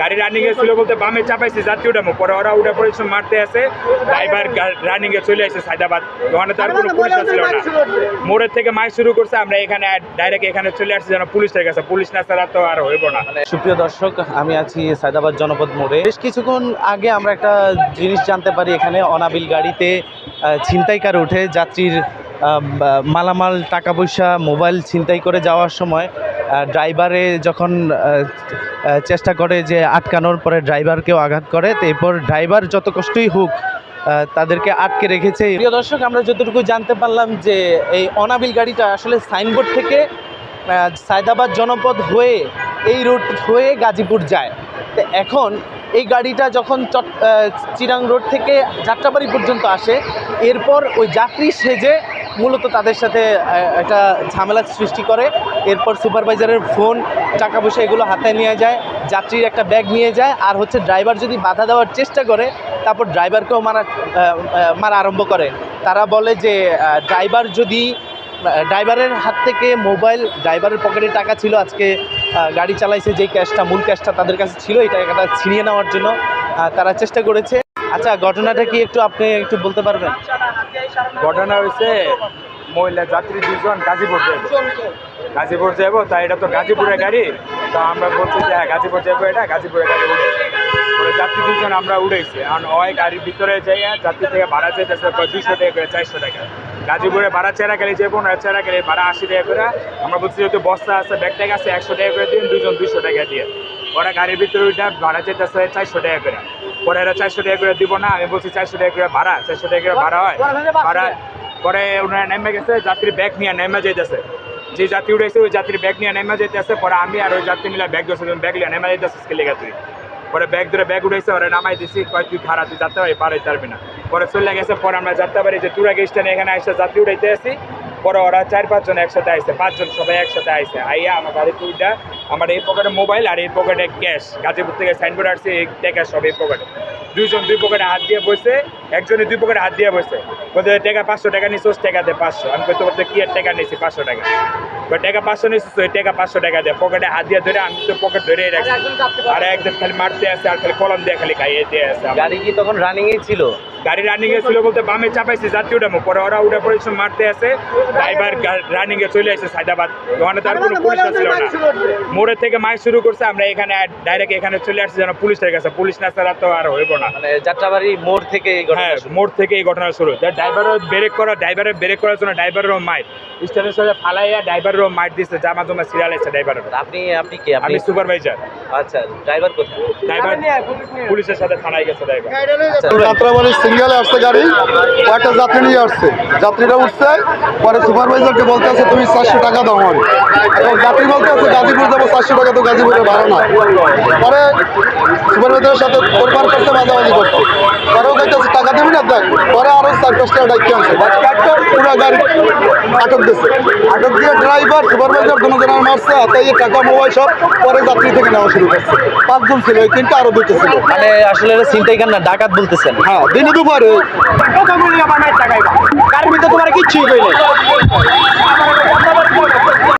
গাড়ি রানিং এ ছিল বলতে বামে চাপাইছে যাত্রী উঠামো পরে ওরা উঠে পড়েছে মারতে আসে। ড্রাইভার রানিং এ চলে আসে সাইদাবাদ ওখানে তার কোনো পুলিশ ছিল না মোড়ের থেকে মাই শুরু করছে আমরা এখানে ডাইরেক্ট এখানে চলে আসছি যেন পুলিশের কাছে। পুলিশ না ছাড়া তো আর হইব না। সুপ্রিয় দর্শক আমি আছি সায়দাবাদ জনপদ মোড়ে। বেশ কিছুক্ষণ আগে আমরা একটা জিনিস জানতে পারি এখানে অনাবিল গাড়িতে ছিনতাইকার উঠে। যাত্রীর মালামাল টাকা পয়সা মোবাইল ছিনতাই করে যাওয়ার সময় ড্রাইভারে যখন চেষ্টা করে যে আটকানোর পরে ড্রাইভারকেও আঘাত করে এরপর ড্রাইভার যত কষ্টই হোক তাদেরকে আটকে রেখেছে। প্রিয় দর্শক, আমরা যতটুকু জানতে পারলাম যে এই অনাবিল গাড়িটা আসলে সাইনবোর্ড থেকে সায়দাবাদ জনপদ হয়ে এই রুট হয়ে গাজীপুর যায়। তো এখন এই গাড়িটা যখন চট চিরাং রোড থেকে যাত্রাবাড়ি পর্যন্ত আসে, এরপর ওই যাত্রী সেজে মূলত তাদের সাথে একটা ঝামেলা সৃষ্টি করে। এরপর সুপারভাইজারের ফোন, টাকা পয়সা এগুলো হাতে নিয়ে যায়, যাত্রীর একটা ব্যাগ নিয়ে যায়, আর হচ্ছে ড্রাইভার যদি বাধা দেওয়ার চেষ্টা করে, তারপর ড্রাইভারকেও মারা মারা আরম্ভ করে। তারা বলে যে ড্রাইভার যদি ড্রাইভারের হাত থেকে মোবাইল, ড্রাইভারের পকেটে টাকা ছিল, আজকে গাড়ি চালাইছে, যেই ক্যাশটা, মূল ক্যাশটা তাদের কাছে ছিল, এই টাকাটা ছিনিয়ে নেওয়ার জন্য তারা চেষ্টা করেছে। আচ্ছা ঘটনাটা কি একটু আপনি একটু বলতে পারবেন? ঘটনা হয়েছে মহিলা যাত্রী দুজন গাজীপুর যাব গাজীপুর যাব তা এটা তো গাজীপুরের গাড়ি। তো আমরা বলছি যে হ্যাঁ গাজীপুর যাব এটা গাজীপুরের গাড়ি উঠে। যাত্রী দুজন আমরা উঠেছি কারণ ওই গাড়ির ভিতরে যাই যাত্রী থেকে ভাড়া চাইতেছে দুশো টাকা করে, চারশো টাকা। গাজীপুরে ভাড়া চেরা গেলে যাব না চেরা গেলে ভাড়া আশি টাকা করে। আমরা বলছি যেহেতু বস্তা আছে, ব্যাগ টাকা আছে, একশো টাকা করে দিন দুজন দুশো টাকা দিয়ে। ওরা গাড়ির ভিতরে উঠে ভাড়া চাইতেছে চারশো টাকা করে। পরে এরা চারশো টাকা করে দিব না, আমি বলছি চারশো টাকা করে ভাড়া, চারশো টাকা করে ভাড়া হয়। ভাড়া, পরে ওনারা নেমে গেছে, যাত্রী ব্যাগ নিয়ে নেমে যাইতেছে। যে যাত্রী উঠেছে ওই যাত্রী ব্যাগ নিয়ে নেমে যাইতেছে, পরে আমি আর ওই যাত্রী মিলে ব্যাগ ধরছে, ব্যাগ নিয়ে নেমে যাইতেছে স্কেলে তুই পরে ব্যাগ ধরে ব্যাগ উঠেছে ওরা নামাই দিছি, কয়, তুই খারাপ তুই যাতে পারি পারাই পারবি না। পরে চলে গেছে, পরে আমরা যাতে পারি যে তুরাগে স্ট্যান্ডে এখানে এসে যাত্রী উঠাইতে আসি, পরে ওরা চার পাঁচজন একসাথে আইসে, পাঁচজন সবাই একসাথে আইসে, আইয়া আমার গাড়িতে উইটা আমার এই পকেটে মোবাইল আর এই পকেটে ক্যাশ গাজীপুর থেকে সাইনবোর্ড আসছে এই টাকা সব এই পকেটে দুইজন দুই পকেটে হাত দিয়ে বসে একজনে দুই পকেটে হাত দিয়ে বসে বলতে টাকা পাঁচশো টাকা নিছোস টাকা দে পাঁচশো। আমি কইতে বলতে কি এর টাকা নিছি পাঁচশো টাকা? বা টাকা পাঁচশো নিছিস ওই টাকা পাঁচশো টাকা দে। পকেটে হাত দিয়ে ধরে আমি তো পকেট ধরে রাখছি। আর একদম খালি মারতে আসে আর খালি কলম দিয়ে খালি খাইয়ে দিয়ে আসে আমার। গাড়ি কি তখন রানিংয়েই ছিল? গাড়ি রানিং এ ছিল বলতে বামে চাপাইছে যাত্রী উঠামো পরে ওরা উঠে পড়েছে মারতে আছে। ড্রাইভার রানিং এ চলে আসে সাইদাবাদ ওখানে তার কোনো পুলিশ ছিল না। মোড়ের থেকে মাইক শুরু করছে আমরা এখানে ডাইরেক্ট এখানে চলে আসছি যেন পুলিশের কাছে। পুলিশ না ছাড়া তো আর হইব না। মানে যাত্রাবাড়ি মোড় থেকে এই ঘটনা হ্যাঁ মোড় থেকে এই ঘটনা শুরু। ড্রাইভারও ব্রেক করা ড্রাইভারের ব্রেক করার জন্য ড্রাইভারেরও মাইট স্টেশনের সাথে ফালাইয়া ড্রাইভারেরও মাইট দিচ্ছে জামা জমা সিরিয়াল এসে ড্রাইভারের আপনি আপনি কি? আপনি সুপারভাইজার আচ্ছা ড্রাইভার কোথায়? ড্রাইভার পুলিশের সাথে থানায় গেছে ড্রাইভার আচ্ছা যাত্রাবাড়ি সিঙ্গেলে আসছে গাড়ি ও একটা যাত্রী নিয়ে আসছে। যাত্রীরা উঠছে পরে সুপারভাইজারকে বলতে আছে তুমি চারশো টাকা দাও আমার। যাত্রী বলতে আছে গাজীপুর যাব চারশো টাকা তো গাজীপুরে ভাড়া না। পরে সুপারভাইজারের সাথে তোরপার করতে পরেও কইতেছে টাকা দেবি না দেখ। পরে চার পাঁচ টাকা ডাইকে আনছে। পুরো গাড়ি আটক আটক দিয়ে ড্রাইভার সুপারভাইজার কোনো জনের মারছে হাতে টাকা মোবাইল সব পরে যাত্রী থেকে নেওয়া পাঁচজন ছিল এই তিনটা আরও দুটো ছিল। মানে আসলে এটা কেন না ডাকাত বলতেছেন? হ্যাঁ দিনে দুপুরে গাড়ির ভিতরে তোমার কিচ্ছুই কইলে